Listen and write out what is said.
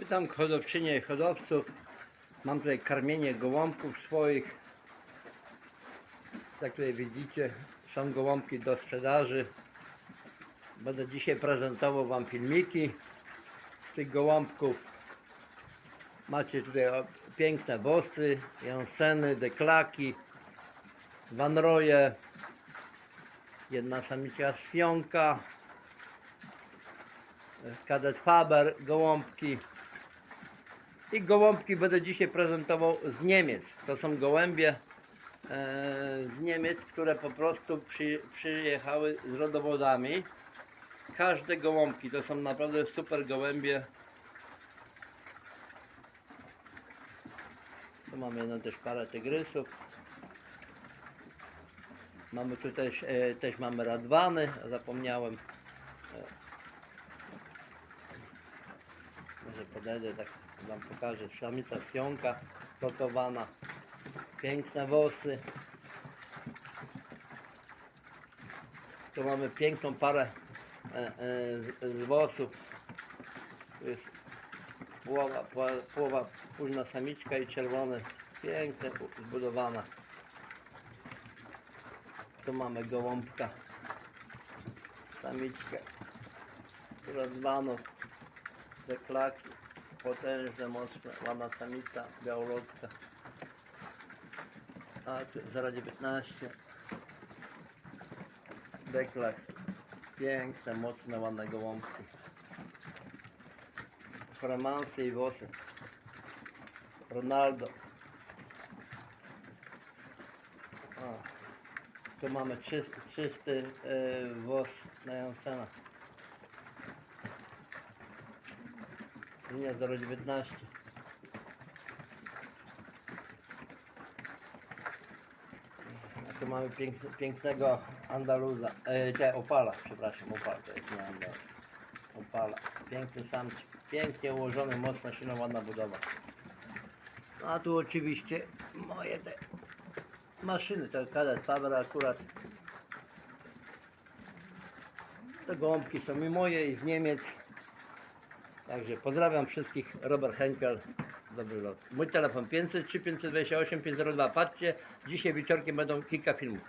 Witam hodowczynie i hodowców. Mam tutaj karmienie gołąbków swoich. Jak tutaj widzicie, są gołąbki do sprzedaży. Będę dzisiaj prezentował Wam filmiki z tych gołąbków. Macie tutaj piękne wosy, janseny, deklaki, wanroje, jedna samica świąka, kadet Faber, gołąbki. I gołąbki będę dzisiaj prezentował z Niemiec. To są gołębie e, z Niemiec, które po prostu przy, przyjechały z rodowodami. Każde gołąbki to są naprawdę super gołębie. Tu mamy jedną też parę tygrysów. Mamy tu też, e, też mamy radwany, zapomniałem. Podejdę, tak wam pokażę. Samica sionka gotowana. Piękne włosy. Tu mamy piękną parę e, e, z, z włosów. Tu jest połowa, połowa, późna samiczka i czerwone. Pięknie zbudowana. Tu mamy gołąbka. Samiczkę. Rozwanów deklaki, potężne, mocne, ładna samica, białolodka. A tu 0,19 deklak, piękne, mocne, ładne gołąbki. Fremansy i włosy. Ronaldo. O, tu mamy czysty, czysty yy, włos na Jansena. Linia 019. A tu mamy pięknego Andaluza, e, Opala, przepraszam, Opala, to jest nie Andaluz. Opala, piękny samczyk, pięknie ułożony, mocna, silna, ładna budowa. A tu oczywiście moje te maszyny, to kadet Faber akurat. Te gołąbki są i moje i z Niemiec. Także pozdrawiam wszystkich, Robert Henkel, dobry lot. Mój telefon 503 528 502, patrzcie, dzisiaj wieczorkiem będą kilka filmów.